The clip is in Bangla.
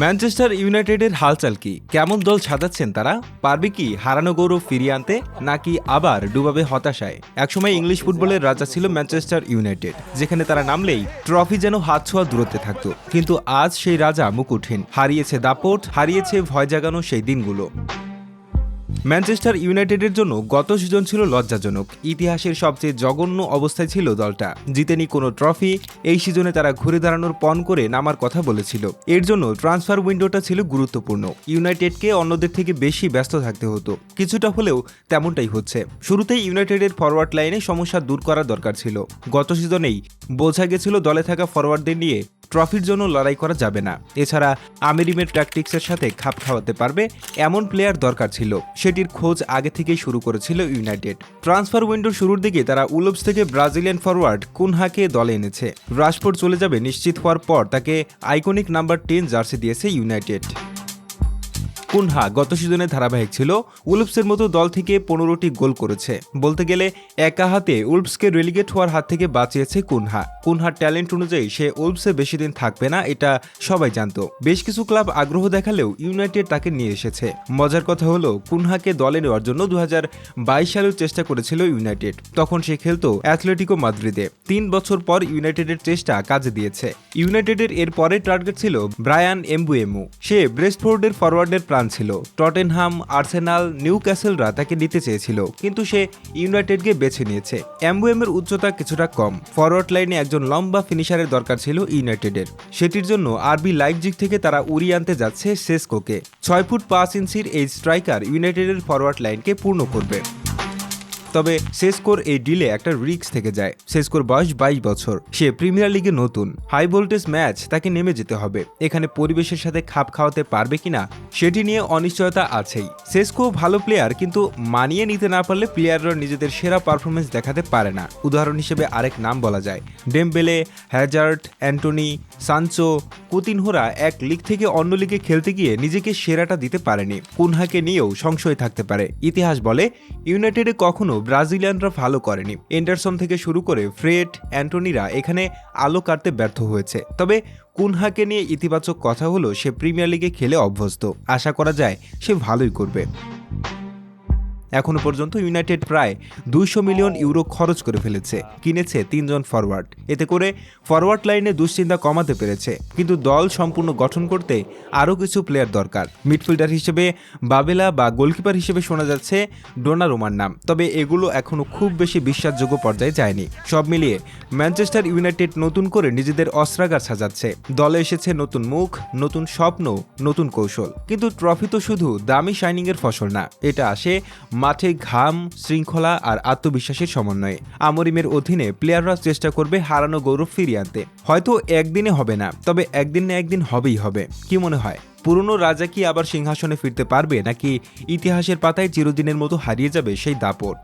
ম্যানচেস্টার ইউনাইটেডের হালচাল কি? কেমন দল সাজাচ্ছেন তারা? পারবে কি হারানো গৌরব ফিরিয়ে আনতে, নাকি আবার ডুবাবে হতাশায়? একসময় ইংলিশ ফুটবলের রাজা ছিল ম্যানচেস্টার ইউনাইটেড, যেখানে তারা নামলেই ট্রফি যেন হাত ছোঁয়া দূরত্বে থাকত। কিন্তু আজ সেই রাজা মুকুটহীন হারিয়েছে দাপট, হারিয়েছে ভয় জাগানো সেই দিনগুলো। ম্যানচেস্টার ইউনাইটেডের জন্য গত সিজন ছিল লজ্জাজনক। ইতিহাসের সবচেয়ে জঘন্য অবস্থায় ছিল দলটা। জিতেনি কোনো ট্রফি, এই সিজনে তারা ঘুরে দাঁড়ানোর পণ করে নামার কথা বলেছিল। এর জন্য ট্রান্সফার উইন্ডোটা ছিল গুরুত্বপূর্ণ। ইউনাইটেডকে অন্যদের থেকে বেশি ব্যস্ত থাকতে হতো। কিছুটা হলেও তেমনটাই হচ্ছে। শুরুতেই ইউনাইটেডের ফরওয়ার্ড লাইনে সমস্যা দূর করা দরকার ছিল। গত সিজনেই বোঝা গেছিল দলে থাকা ফরওয়ার্ডদের নিয়ে ট্রফির জন্য লড়াই করা যাবে না। এছাড়া আমেরিমের ট্যাকটিক্সের সাথে খাপ খাওয়াতে পারবে এমন প্লেয়ার দরকার ছিল। সেটির খোঁজ আগে থেকেই শুরু করেছিল ইউনাইটেড। ট্রান্সফার উইন্ডোর শুরুর দিকে তারা উলভস থেকে ব্রাজিলিয়ান ফরওয়ার্ড কুনহাকে দলে এনেছে। রাশফোর্ড চলে যাবে নিশ্চিত হওয়ার পর তাকে আইকনিক নাম্বার টেন জার্সি দিয়েছে ইউনাইটেড। কুনহা গত সিজনে ধারাবাহিক ছিল। উলফসের মতো দল থেকে পনেরোটি গোল করেছে। বলতে গেলে একা হাতে উলফসকে রেলিগেট হওয়ার হাত থেকে বাঁচিয়েছে কুনহা। কুনহার ট্যালেন্ট অনুযায়ী সে উলফসে বেশি দিন থাকবে না, এটা সবাই জানতো। বেশ কিছু ক্লাব আগ্রহ দেখালেও ইউনাইটেড তাকে নিয়ে এসেছে। মজার কথা হলো, কুনহাকে দলে নেওয়ার জন্য দু সালেও চেষ্টা করেছিল ইউনাইটেড। তখন সে খেলতো অ্যাথলেটিকো মাদ্রিদে। তিন বছর পর ইউনাইটেডের চেষ্টা কাজে দিয়েছে। ইউনাইটেডের এর পরের টার্গেট ছিল ব্রায়ান এমবুয়েমু। সে ব্রেস্টফোর্ডের ফরওয়ার্ডের প্রাণ ছিল। টটেনহাম, আর্সেনাল নিউ ক্যাসেলরা তাকে নিতে চেয়েছিল, কিন্তু সে ইউনাইটেডকে বেছে নিয়েছে। অ্যাম্বুয়েমের উচ্চতা কিছুটা কম। ফরওয়ার্ড লাইনে একজন লম্বা ফিনিশারের দরকার ছিল ইউনাইটেডের। সেটির জন্য আরবি লাইপজিগ থেকে তারা উড়িয়ে আনতে যাচ্ছে সেসকোকে। ছয় ফুট পাঁচ ইঞ্চির এই স্ট্রাইকার ইউনাইটেডের ফরওয়ার্ড লাইনকে পূর্ণ করবে। তবে সেসকোর এই ডিলে একটা রিস্ক থেকে যায়। সেসকোর বয়স বাইশ বছর। সে প্রিমিয়ার লিগে নতুন। হাই ভোল্টেজ ম্যাচ তাকে নেমে যেতে হবে। এখানে পরিবেশের সাথে খাপ খাওয়াতে পারবে কিনা সেটি নিয়ে অনিশ্চয়তা আছেই। সেসকো ভালো প্লেয়ার কিন্তু মানিয়ে নিতে না পারলে প্লেয়াররা নিজেদের সেরা পারফরমেন্স দেখাতে পারে না। উদাহরণ হিসেবে আরেক নাম বলা যায়। ডেমবেলে হ্যাজার্ট অ্যান্টনি সানচো কুতিনহোরা এক লিগ থেকে অন্য লিগে খেলতে গিয়ে নিজেকে সেরাটা দিতে পারেনি। কুনহাকে নিয়েও সংশয় থাকতে পারে। ইতিহাস বলে, ইউনাইটেডে কখনো ব্রাজিলিয়ানরা ভালো করেনি। এন্ডারসন থেকে শুরু করে ফ্রেড অ্যান্টনিরা এখানে আলো কাটতে ব্যর্থ হয়েছে। তবে কুনহাকে নিয়ে ইতিবাচক কথা হলো সে প্রিমিয়ার লিগে খেলে অভ্যস্ত। আশা করা যায় সে ভালোই করবে। এখনও পর্যন্ত ইউনাইটেড প্রায় দুইশো মিলিয়ন ইউরো খরচ করে ফেলেছে, কিনেছে তিনজন ফরওয়ার্ড এতে করে ফরওয়ার্ড লাইনে দুশ্চিন্তা কমাতে পেরেছে, কিন্তু দল সম্পূর্ণ গঠন করতে আরও কিছু প্লেয়ার দরকার। মিডফিল্ডার হিসেবে বাবেলা বা গোলকিপার হিসেবে শোনা যাচ্ছে ডোনারোমার নাম, তবে এগুলো এখনও খুব বেশি বিশ্বাসযোগ্য পর্যায়ে যায়নি। সব মিলিয়ে ম্যানচেস্টার ইউনাইটেড নতুন করে নিজেদের অস্ত্রাগার সাজাচ্ছে। দলে এসেছে নতুন মুখ, নতুন স্বপ্ন, নতুন কৌশল। কিন্তু ট্রফি তো শুধু দামি শাইনিংয়ের ফসল না, এটা আসে মাঠে ঘাম, শৃঙ্খলা আর আত্মবিশ্বাসের সমন্বয়ে। আমরিমের অধীনে প্লেয়াররা চেষ্টা করবে হারানো গৌরব ফিরিয়ে আনতে। হয়তো একদিনে হবে না, তবে একদিন না একদিন হবেই হবে। কি মনে হয়? পুরনো রাজা কি আবার সিংহাসনে ফিরতে পারবে, নাকি ইতিহাসের পাতায় চিরদিনের মতো হারিয়ে যাবে সেই দাপট?